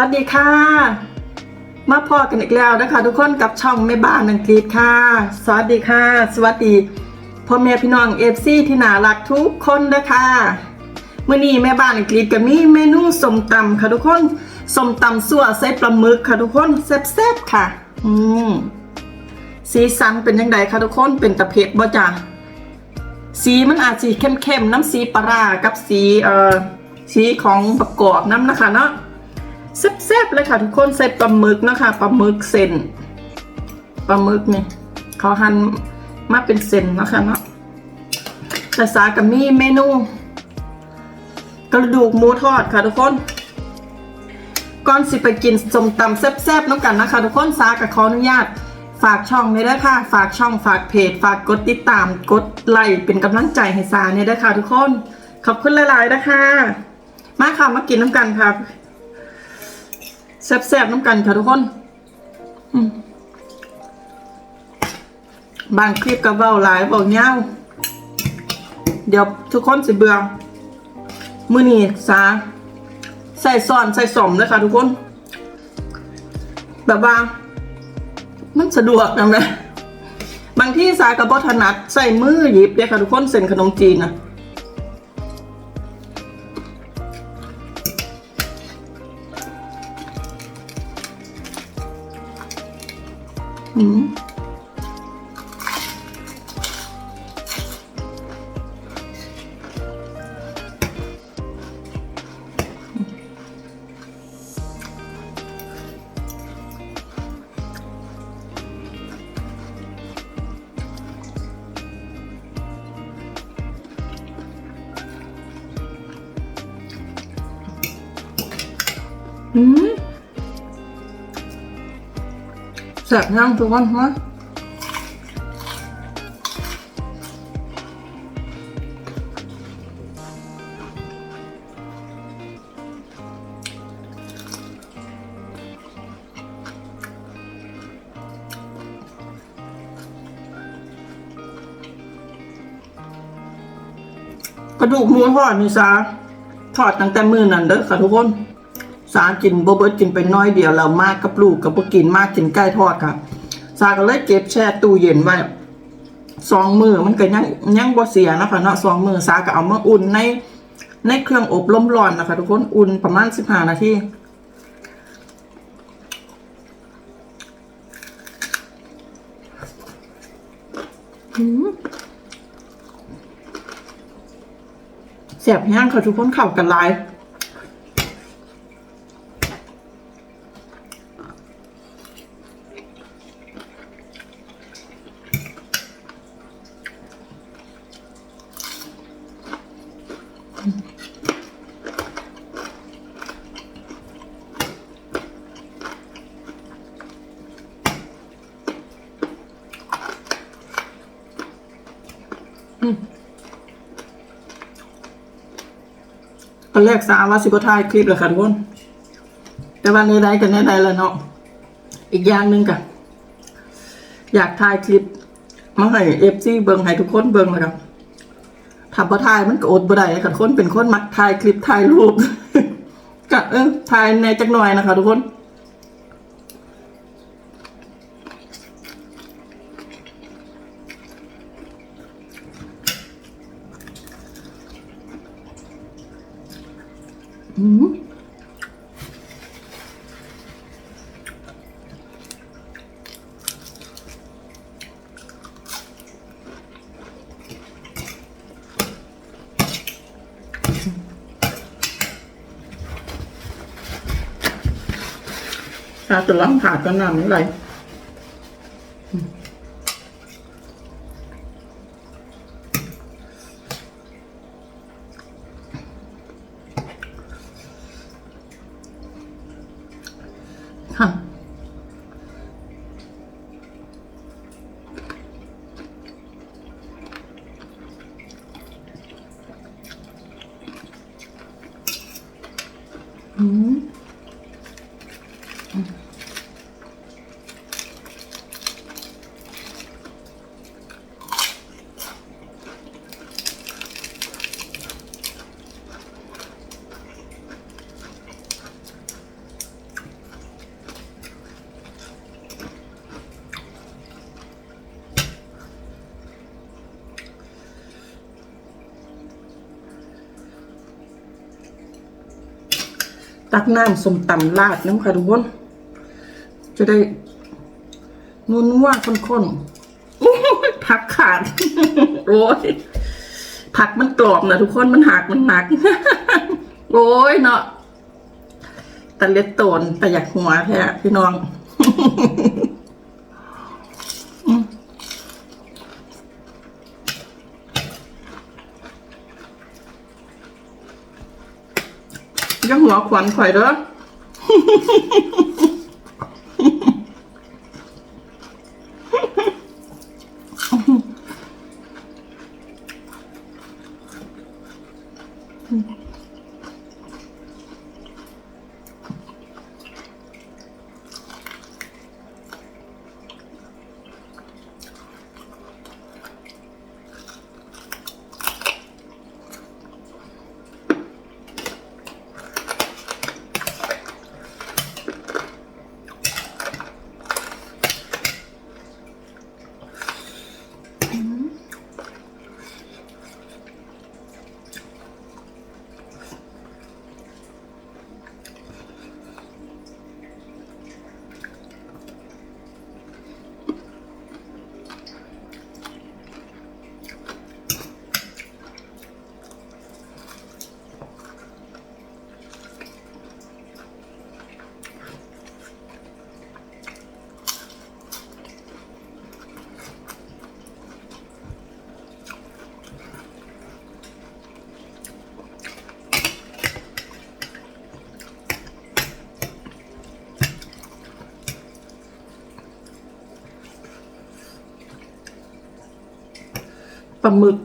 สวัสดีค่ะ มาพอกันอีกแล้วนะคะ ทุกคนกับช่องแม่บ้านอังกฤษค่ะ สวัสดีค่ะ สวัสดีพ่อแม่พี่น้องเอฟซีที่น่ารักทุกคนนะคะมื่อนี้แม่บ้านอังกฤษก็มีเมนูสมตำค่ะทุกคนสมตำสั่วใส่ปลาหมึกค่ะทุกคนแซ่บๆค่ะ อืมสีสันเป็นยังไงคะทุกคนเป็นตะเพ็ดบ่จ้ะสีมันอาจสีเข้มๆน้ำสีปลาร้ากับสีเอ่อสีของประกอบน้ำนะคะเนาะ แซ่บๆเลยค่ะทุกคนใส่ปลาหมึกนะคะปลาหมึกเส้นปลาหมึกนี่เขาหั่นมาเป็นเส้นนะคะเนาะแต่สากับมีเมนู กระดูกหมูทอดค่ะทุกคนก่อนสิไปกินสมตำแซ่บๆน้ำกันนะคะ ทุกคนสากับขออนุญาตฝากช่องเลยด้วยค่ะ ฝากช่องฝากเพจ ฝากกดติดตามกดไลค์เป็นกำลังใจให้สาเนี่ยด้วยค่ะทุกคน ขอบคุณหลายๆนะคะ มาค่ะมากินน้ำกันครับ แซ่บๆน้ำกันค่ะทุกคนบางคลิปก็เบาหลายเบาเงาเดี๋ยวทุกคนสิเบื่อมือนี่สาใส่ซ่อนใส่สมเลยค่ะทุกคน แบบว่ามันสะดวกนะแม่บางที่สายกับบถนัดใส่มือหยิบเลยค่ะทุกคนเส้นขนมจีนนะ อืม แสบย่างทุกคนมาระดูกหมูทอดนี่ซาทอดตั้งแต่มือนั่นเด้อค่ะทุกคน สากินบ่เบิดกินไปน้อยเดียวแล้วมากกับลูกกับบ่กินมากกินใกล้ทอดค่ะสาก็เลยเก็บแช่ตู้เย็นไว้สองมือมันก็ยังยังบ่เสียนะคะเนาะสองมือสาก็เอามาอุ่นในในเครื่องอบลมร้อนนะคะ ทุกคนอุ่นประมาณ15นาทีอืมแสบย่างค่ะทุกคนเข้ากันหลาย อนแรกสาวว่าสิบทายคลิปเลยค่ะทุกคนแต่วันนี้ได้กันแน่ได้แล้วเนาะอีกอย่างหนึ่งกันอยากถ่ายคลิปมาให้เอฟซีเบิงให้ทุกคนเบิงเลยครับทำพอถ่ายมันก็อดบ่ได้ค่ะทุกคนเป็นคนมักถ่ายคลิปถ่ายรูปก็เออถ่ายในจักหน่อยนะคะทุกคน อืม ถ้าจะล้างขาดก็นำอะไรค่ะอืม ตักน้ำสมตำราดน้ำค่ะทุกคนจะได้นุ่นัวๆข้นๆผักขาด โอ้ยผักมันกรอบนะทุกคนมันหักมันหนัก โอ้ยเนาะตะเล็ดโตนแต่อยากหัวแท้พี่น้อง ยังหัวขวัญข่อยเด้อ ลาหมึก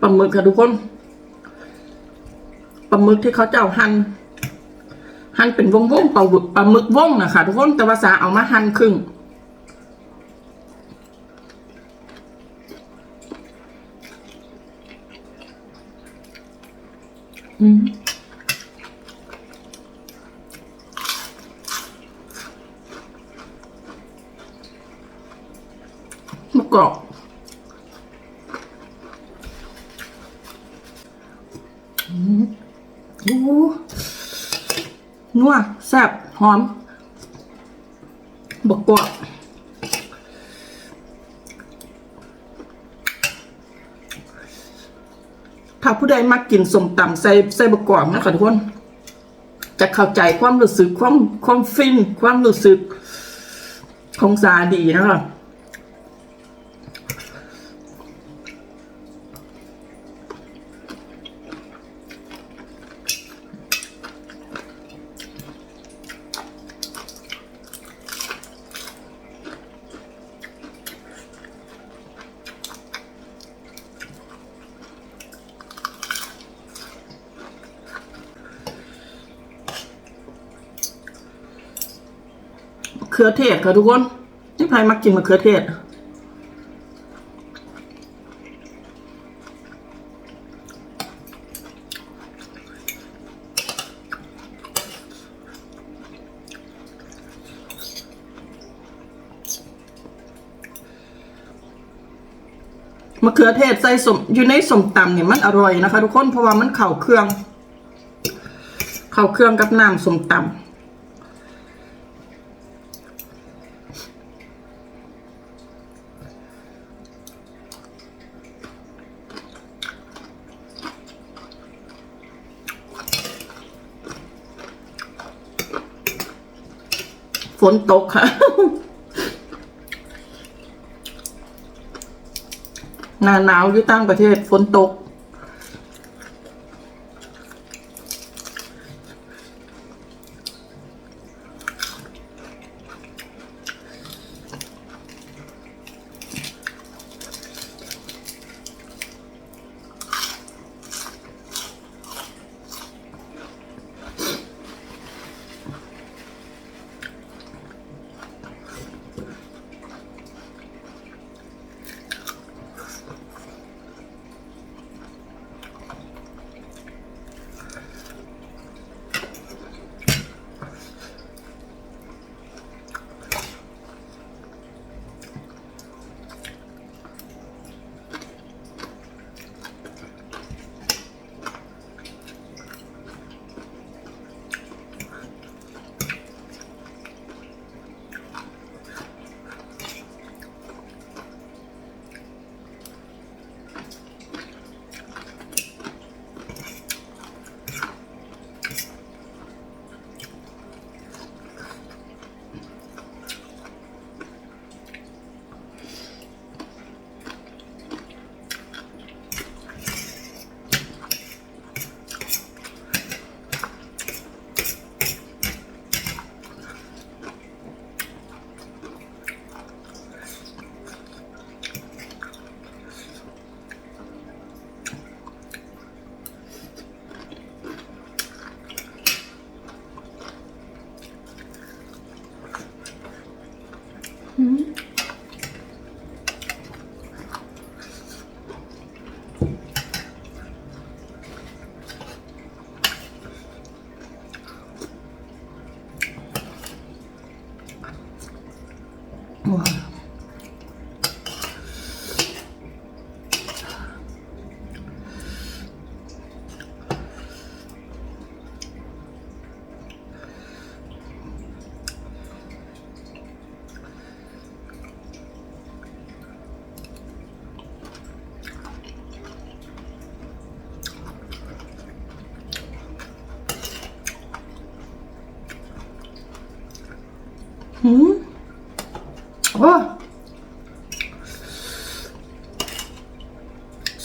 ปลาหมึกค่ะทุกคนปลาหมึกที่เขาจะเอาหั่นหั่นเป็นวงวงๆปลาหมึกปลาหมึกวงนะคะทุกคนแต่ว่าสาเอามาหั่นครึ่งอืมมะกอกโอ้นัว แซ่บหอมบกกว่าถ้าผู้ใดมักกินสมตำใส่ใส่บกกว่านะคะทุกคน จะเข้าใจความรู้สึกความความฟิน ความรู้สึกของสาดีนะคะ ขือเทศค่ะทุกคนนี่ใครมักกินมะเขือเทศ มะเขือเทศใส่สมอยู่ในสมตำเนี่ยมันอร่อยนะคะ ทุกคนเพราะว่ามันเข่าเครื่อง เข่าเครื่องกับน้ำสมตำ ฝนตกค่ะ หน้าหนาวอยู่ต่างประเทศฝนตก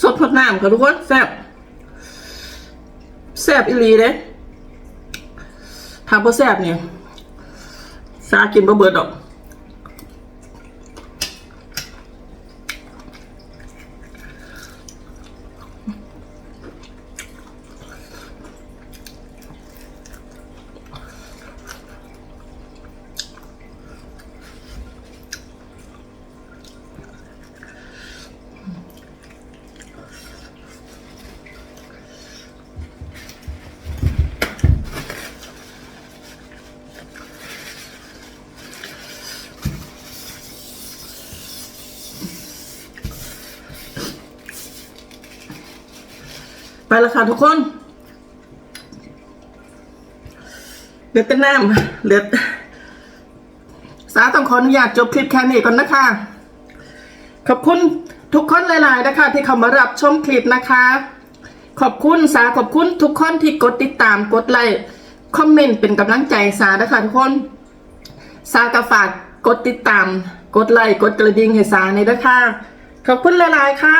สดพดน้ำค่ะทุกคนแซ่บแซ่บอีลีเด้ถ้าบ่แซ่บเนี่ย ซากินบ่เบิดดอก แล้วค่ะทุกคน เหลือแต่น้ำเหลือสาต้องขออนุญาตจบคลิปแค่นี้ก่อนนะคะ ขอบคุณทุกคนหลาย ๆ นะคะ ที่เข้ามารับชมคลิปนะคะ ขอบคุณสาขอบคุณทุกคนที่กดติดตามกดไลค์คอมเมนต์เป็นกำลังใจสานะคะทุกคน สากฝากกดติดตาม กดไลค์กดกระดิ่งให้สาในอยด้วยค่ะขอบคุณหลาย ๆ ค่ะ